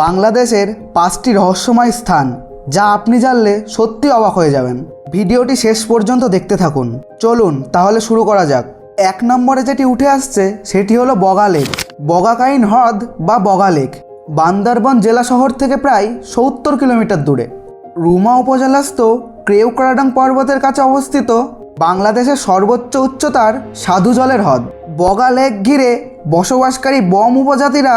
বাংলাদেশের পাঁচটি রহস্যময় স্থান, যা আপনি জানলে সত্যি অবাক হয়ে যাবেন। ভিডিওটি শেষ পর্যন্ত দেখতে থাকুন। চলুন, তাহলে শুরু করা যাক। এক নম্বরে যেটি উঠে আসছে, সেটি হলো বগা লেক। বগাকাইন হ্রদ বা বগা লেক। বান্দরবন জেলা শহর থেকে প্রায় সত্তর কিলোমিটার দূরে। রুমা উপজেলাস্থ ক্রেউক্রাডাং পর্বতের কাছে অবস্থিত বাংলাদেশের সর্বোচ্চ উচ্চতার সাধু জলের হ্রদ। বগা লেক ঘিরে বসবাসকারী বম উপজাতিরা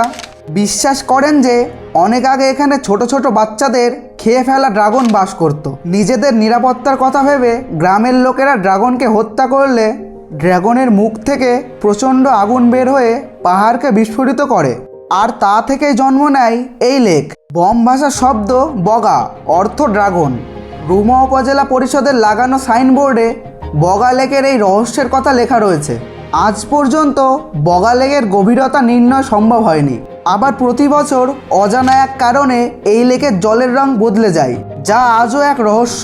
বিশ্বাস করেন যে অনেক আগে এখানে ছোট ছোট বাচ্চাদের খেয়ে ফেলা ড্রাগন বাস করত। নিজেদের নিরাপত্তার কথা ভেবে গ্রামের লোকেরা ড্রাগনকে হত্যা করলে ড্রাগনের মুখ থেকে প্রচণ্ড আগুন বের হয়ে পাহাড়কে বিস্ফোরিত করে। আর তা থেকেই জন্ম নেয় এই লেক। বম ভাষার শব্দ বগা, অর্থ ড্রাগন। রুমা উপজেলা পরিষদের লাগানো সাইনবোর্ডে বগা লেকের এই রহস্যের কথা লেখা রয়েছে। আজ পর্যন্ত বগা লেকের গভীরতা নির্ণয় সম্ভব হয়নি। আবার প্রতি বছর অজানা এক কারণে এই লেকের জলের রং বদলে যায়, যা আজও এক রহস্য।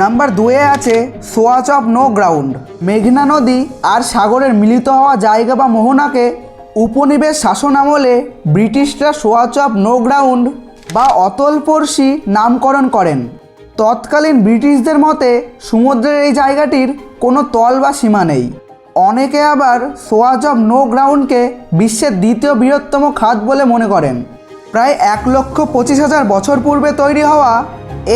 নাম্বার দুয়ে আছে সোয়াচ অফ নো গ্রাউন্ড। মেঘনা নদী আর সাগরের মিলিত হওয়া জায়গা বা মোহনাকে উপনিবেশ শাসন আমলে ব্রিটিশরা সোয়াচ অফ নো গ্রাউন্ড বা অতলপর্শী নামকরণ করেন। তৎকালীন ব্রিটিশদের মতে সমুদ্রের এই জায়গাটির কোনো তল বা সীমা নেই। অনেকে আবার সোয়াজ অব নো গ্রাউন্ডকে বিশ্বের দ্বিতীয় বৃহত্তম খাত বলে মনে করেন। প্রায় এক লক্ষ পঁচিশ হাজার বছর পূর্বে তৈরি হওয়া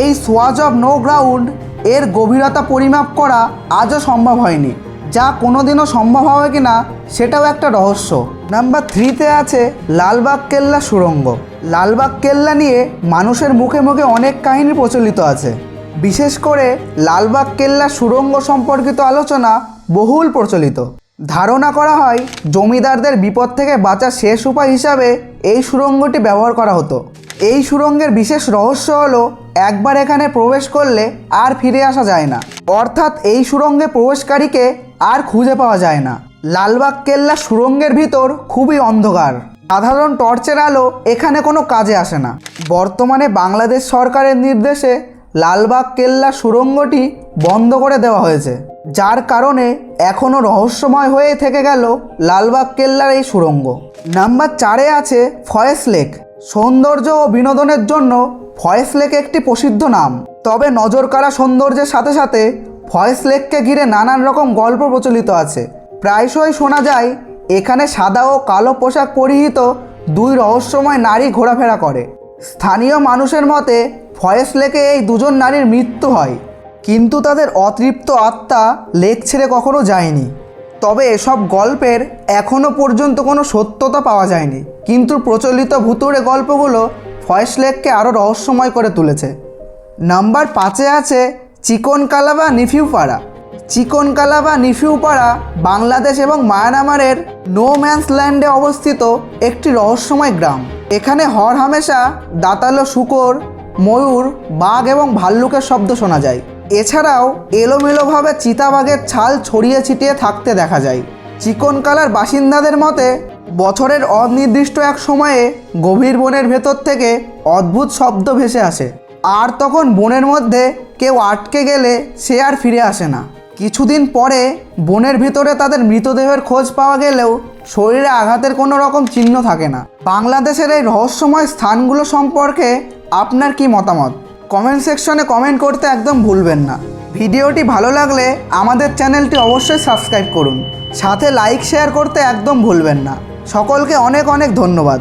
এই সোয়াজ অব নো গ্রাউন্ড এর গভীরতা পরিমাপ করা আজও সম্ভব হয়নি, যা কোনোদিনও সম্ভব হবে কি না সেটাও একটা রহস্য। নাম্বার থ্রিতে আছে লালবাগ কেল্লা সুড়ঙ্গ। লালবাগ কেল্লা নিয়ে মানুষের মুখে মুখে অনেক কাহিনী প্রচলিত আছে। বিশেষ করে লালবাগ কেল্লা সুড়ঙ্গ সম্পর্কিত আলোচনা বহুল প্রচলিত। ধারণা করা হয়, জমিদারদের বিপদ থেকে বাঁচার শেষ উপায় হিসাবে এই সুড়ঙ্গটি ব্যবহার করা হতো। এই সুড়ঙ্গের বিশেষ রহস্য হলো, একবার এখানে প্রবেশ করলে আর ফিরে আসা যায় না। অর্থাৎ এই সুড়ঙ্গে প্রবেশকারীকে আর খুঁজে পাওয়া যায় না। লালবাগ কেল্লা সুড়ঙ্গের ভিতর খুবই অন্ধকার। সাধারণ টর্চের আলো এখানে কোনো কাজে আসে না। বর্তমানে বাংলাদেশ সরকারের নির্দেশে লালবাগ কেল্লা সুড়ঙ্গটি বন্ধ করে দেওয়া হয়েছে, যার কারণে এখনও রহস্যময় হয়ে থেকে গেল লালবাগ কেল্লার এই সুড়ঙ্গ। নাম্বার চারে আছে ফয়েস লেক। সৌন্দর্য ও বিনোদনের জন্য ফয়েস লেক একটি প্রসিদ্ধ নাম। তবে নজরকাড়া সৌন্দর্যের সাথে সাথে ফয়েস লেককে ঘিরে নানান রকম গল্প প্রচলিত আছে। প্রায়শই শোনা যায়, এখানে সাদা ও কালো পোশাক পরিহিত দুই রহস্যময় নারী ঘোরাফেরা করে। স্থানীয় মানুষের মতে ফয়েস লেকে এই দুজন নারীর মৃত্যু হয়। কিন্তু তাদের অতৃপ্ত আত্মা লেক ছেড়ে কখনো যায়নি। তবে এসব গল্পের এখনও পর্যন্ত কোনো সত্যতা পাওয়া যায়নি। কিন্তু প্রচলিত ভুতুড়ে গল্পগুলো ফয়েস লেককে আরও রহস্যময় করে তুলেছে। নাম্বার পাঁচে আছে চিকনকালা বা নিফিউপাড়া। চিকনকালা বা নিফিউপাড়া বাংলাদেশ এবং মায়ানমারের নো ম্যানস ল্যান্ডে অবস্থিত একটি রহস্যময় গ্রাম। এখানে হর হামেশা দাঁতালো শুকর ময়ূর, বাঘ এবং ভাল্লুকের শব্দ শোনা যায়। এছাড়াও এলোমেলোভাবে চিতাবাঘের ছাল ছড়িয়ে ছিটিয়ে থাকতে দেখা যায়। চিকনকালার বাসিন্দাদের মতে, বছরের অনির্দিষ্ট এক সময়ে গভীর বনের ভেতর থেকে অদ্ভুত শব্দ ভেসে আসে। আর তখন বনের মধ্যে কেউ আটকে গেলে সে আর ফিরে আসে না। কিছুদিন পরে বনের ভিতরে তাদের মৃতদেহের খোঁজ পাওয়া গেলেও শরীরে আঘাতের কোনো রকম চিহ্ন থাকে না। বাংলাদেশের এই রহস্যময় স্থানগুলো সম্পর্কে আপনার কি মতামত? কমেন্ট সেকশনে কমেন্ট করতে একদম ভুলবেন না। ভিডিওটি ভালো লাগলে আমাদের চ্যানেলটি অবশ্যই সাবস্ক্রাইব করুন। সাথে লাইক, শেয়ার করতে একদম ভুলবেন না। সকলকে অনেক অনেক ধন্যবাদ।